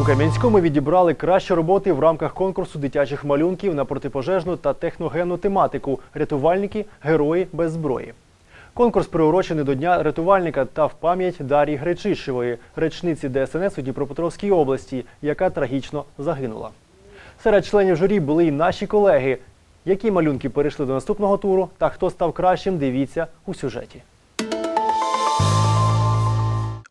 У Кам'янському відібрали кращі роботи в рамках конкурсу дитячих малюнків на протипожежну та техногенну тематику Рятувальники Герої без зброї. Конкурс приурочений до Дня рятувальника та в пам'ять Дар'ї Гречишевої, речниці ДСНС у Дніпропетровській області, яка трагічно загинула. Серед членів журі були й наші колеги. Які малюнки перейшли до наступного туру та хто став кращим, дивіться у сюжеті.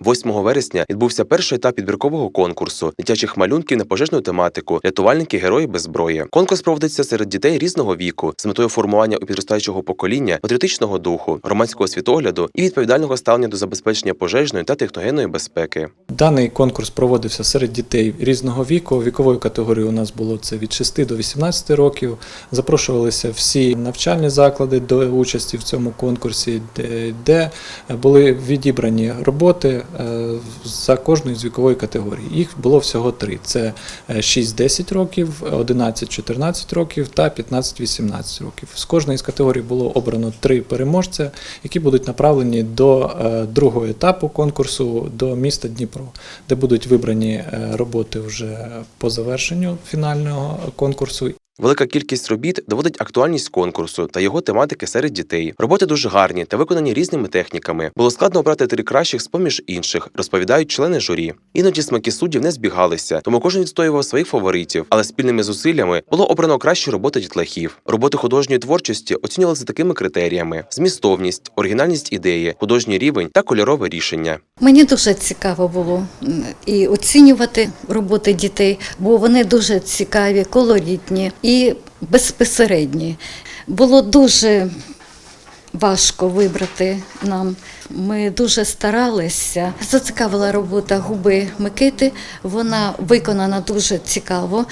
8 вересня відбувся перший етап підбіркового конкурсу дитячих малюнків на пожежну тематику Рятувальники герої без зброї. Конкурс проводиться серед дітей різного віку з метою формування у підростаючого покоління патріотичного духу, громадського світогляду і відповідального ставлення до забезпечення пожежної та техногенної безпеки. Даний конкурс проводився серед дітей різного віку. Вікової категорії у нас було це від 6 до 18 років. Запрошувалися всі навчальні заклади до участі в цьому конкурсі, де, були відібрані роботи за кожною з вікової категорії. Їх було всього три: це е, 6-10 років, 11-14 років та 15-18 років. З кожної з категорій було обрано три переможця, які будуть направлені до е, другого етапу конкурсу до міста Дніпро, де будуть вибрані е, роботи вже по завершенню фінального конкурсу. Велика кількість робіт доводить актуальність конкурсу та його тематики серед дітей. Роботи дуже гарні та виконані різними техніками. Було складно обрати три кращих з поміж інших, розповідають члени журі. Іноді смаки суддів не збігалися, тому кожен відстоював своїх фаворитів, але спільними зусиллями було обрано кращі роботи дітлахів. Роботи художньої творчості оцінювалися такими критеріями: змістовність, оригінальність ідеї, художній рівень та кольорове рішення. Мені дуже цікаво було і оцінювати роботи дітей, бо вони дуже цікаві, колоритні і безпосередні. Було дуже важко вибрати нам. Ми дуже старалися. Зацікавила робота губи Микити. Вона виконана дуже цікаво,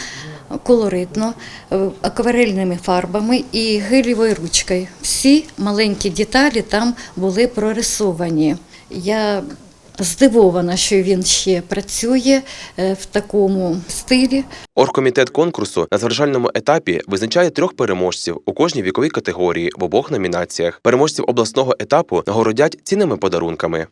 колоритно, е, акварельними фарбами і гелівою ручкою. Всі маленькі деталі там були прорисовані. Я здивована, що він ще працює е, в такому стилі. Оргкомітет конкурсу на завершальному етапі визначає трьох переможців у кожній віковій категорії в обох номінаціях. Переможців обласного етапу нагородять цінними подарунками.